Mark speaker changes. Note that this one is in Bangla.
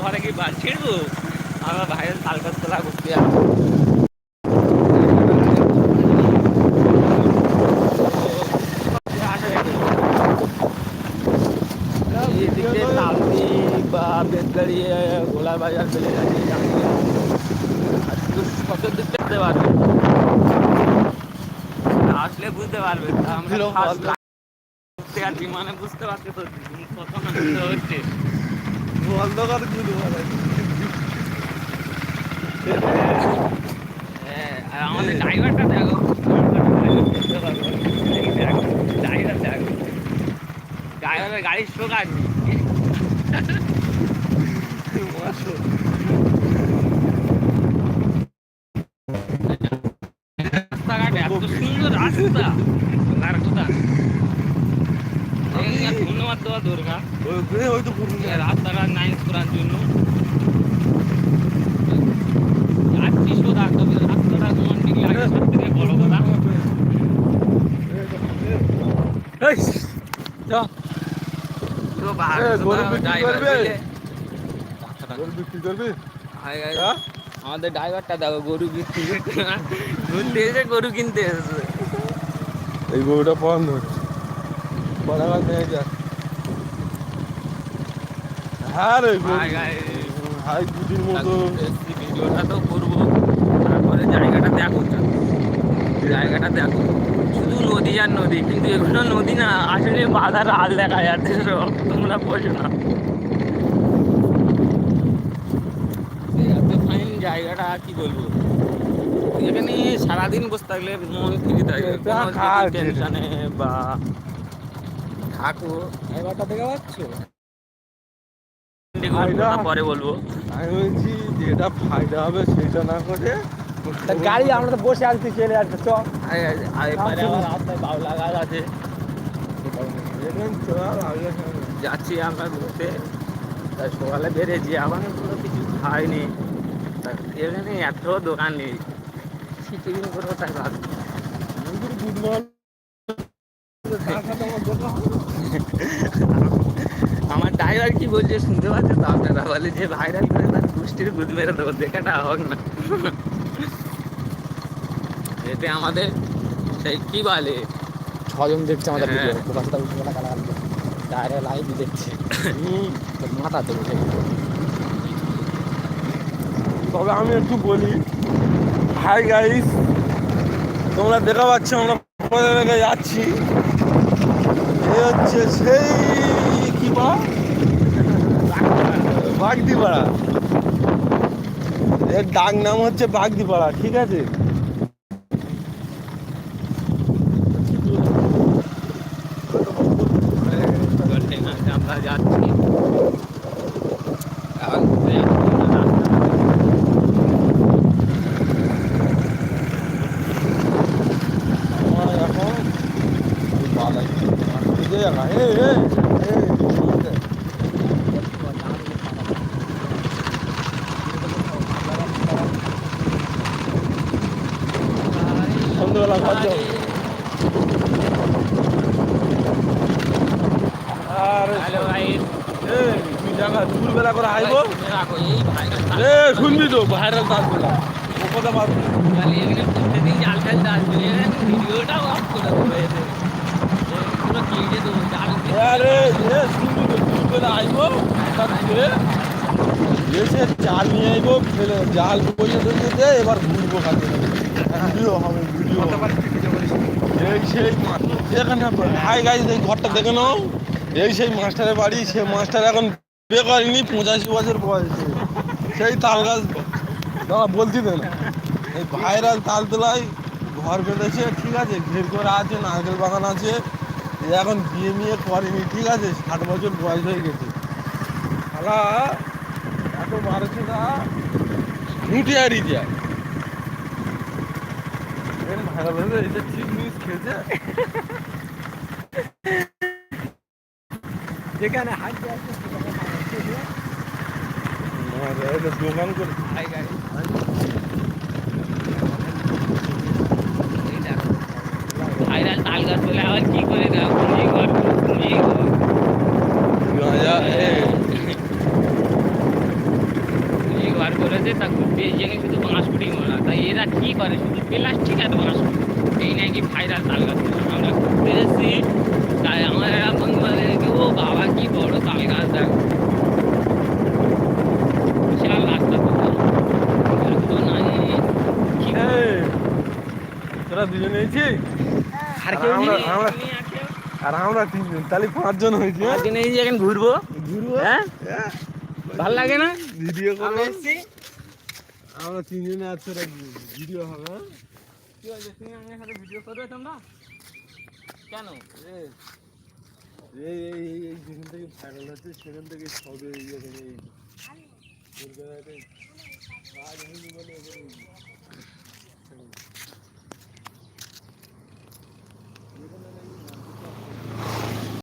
Speaker 1: ঘরে কি বাদ ছিড়বো? আমার ভাইয়ের তালকাতলা করতে যাব। এদিকে তালদি বা বাজার চলে যাচ্ছে। কত দূর দেখতে পারবে। আসলে বুঝতে পারবে আমরা বিমানে বুঝতে পারছি তো কত হচ্ছে।
Speaker 2: অন্ধকারগুলো
Speaker 1: হ্যাঁ, আর আমাদের ড্রাইভারটা দেখো। ড্রাইভার দেখো ড্রাইভারের গাড়ির শোক আছে রাস্তাঘাট এত সুন্দর রাস্তা আর কোথা ধন্যবাদ দেওয়া দরকার
Speaker 2: ওই
Speaker 1: এই রাস্তাঘাট নাইস করার জন্য। যাচ্ছি সোজা তবে রাস্তাটা তোমার সব থেকে বড় কথা। তো? আমাদের ড্রাইভারটা দেখো গরু বিক্রি। ঘুরতে এসে গরু কিনতে এসেছে।
Speaker 2: এই গরুটা বন্ধ হচ্ছে নিয়ে হ্যাঁ রে
Speaker 1: হাই,
Speaker 2: মতো।
Speaker 1: ভিডিওটা তো করব। তারপরে জায়গাটা দেখো। জায়গাটা দেখো। শুধু নদী আর নদী কিন্তু এগুলো নদী না আসলে বাধার হাল দেখা যাচ্ছে। তোমরা বোঝো না। এত ফাইন জায়গাটা কি বলব? এখানে সারাদিন বসে থাকলে মন ফ্রি থাকে। টেনশনে বা থাকো।
Speaker 2: এবারটা দেখে পাচ্ছ
Speaker 1: কথা পরে বলব।
Speaker 2: আমি বলছি যেটা ফায়দা হবে সেটা না করে
Speaker 3: গাড়ি আমরা তো বসে আসছি চলে আসবে চ।
Speaker 1: আছে। যাচ্ছি আমরা ঘুরতে। তাই সকালে বেরিয়েছি আমার কোনো কিছু খাইনি। এখানে এত দোকান নেই। খিচুড়ি করে তাই ভাবছি
Speaker 2: গুড মর্নিং
Speaker 1: আমার ড্রাইভার কি বলছে শুনতে পাচ্ছে তো আপনারা? বলে যে ভাইরাল করে তার কুষ্টির গুদ মেরে দেবো দেখাটা হোক না। এতে আমাদের সেই কি বলে?
Speaker 3: ছজন দেখছে আমাদের। ভিডিও কথা উঠে গেলা গালাগালি ডাইরেক্ট লাইভ দেখছে। মাথা তো
Speaker 2: তবে আমি একটু বলি হাই গাইস তোমরা দেখা পাচ্ছ আমরা যাচ্ছি? এই হচ্ছে সেই বাগদিপাড়া। এর ডাক নাম হচ্ছে বাগদিপাড়া ঠিক আছে?
Speaker 1: আমরা যাচ্ছি এখন ঘুরে যাচ্ছি আমরা রাস্তা।
Speaker 2: আমার এখন বালাই এই জায়গা এই এই এই সন্ধ্যেবেলা ঘর যাব আর জায়গা দুপুরবেলা করে এ শুনবি তো ভাইরাল ও কথা মারবি
Speaker 1: জাল ফেলতে আসবে এখানে অফ করে দেবো পুরো কেটে দেবো জাল ফেলতে।
Speaker 2: আরে এ শুনবি তো দুপুরবেলা আইবো তার দিয়ে এসে জাল নিয়ে আইবো ফেলে জাল বইয়ে এবার ঘুরবো খাতে ভিডিও হবে, ভিডিও এই সেই হাই গাইজ এই ঘরটা দেখে নাও। এই সেই মাস্টারের বাড়ি, সে মাস্টার এখন বিয়ে করেনি পঁচাশি বছর বয়সে। সেই তাল গাছ দাদা, বলছি না। এই ভাইরাল তালতলায় ঘর বেঁধেছে, ঠিক আছে, ঘের করে আছে, নারকেল বাগান আছে। এখন বিয়ে মিয়ে করেনি, ঠিক আছে, ষাট বছর বয়স হয়ে গেছে। শালা, এত মারছে না। ঘুটে হারিয়ে যায়। এরম ভাইরাল হয়েছে এটা ঠিক নিউজ খেয়েছে
Speaker 3: যেখানে হাত
Speaker 1: এই ভাইরাল তাল গাছ বলে আবার কি করে দাও তুমি কর তুমি কর
Speaker 2: গাঁজা এ
Speaker 1: করেছে তা ঘুরতে এই জায়গায় শুধু বাঁশকুড়ি মারা। তাই এরা কি করে? শুধু প্লাস্টিক আর বাঁশকুড়ি এই নাকি ভাইরাল তাল গাছ আমরা ঘুরতে এসেছি। তাই আমার এরা বন্ধু বান্ধব ও বাবা কি বড় তাল গাছ দেখ বিশাল রাস্তা তো তো নাই। কি
Speaker 2: তোরা দুজনে হয়েছি?
Speaker 1: আর কেউ আর
Speaker 2: আমরা তিনজন তাহলে পাঁচজন হয়েছি
Speaker 1: আর কেউ নেই যে এখন ঘুরবো?
Speaker 2: ঘুরবো?
Speaker 1: হ্যাঁ? ভালো লাগে না?
Speaker 2: ভিডিও করে।
Speaker 1: এসেছি।
Speaker 2: আমরা তিনজনে তোরা ভিডিও হবে হ্যাঁ?
Speaker 1: কি হয়েছে? তুমি আমার সাথে ভিডিও করবে তোমরা? কেন?
Speaker 2: এই এই এই এই এই যেখান থেকে ভাইরাল হচ্ছে সেখান থেকে সবে এই এখানে এই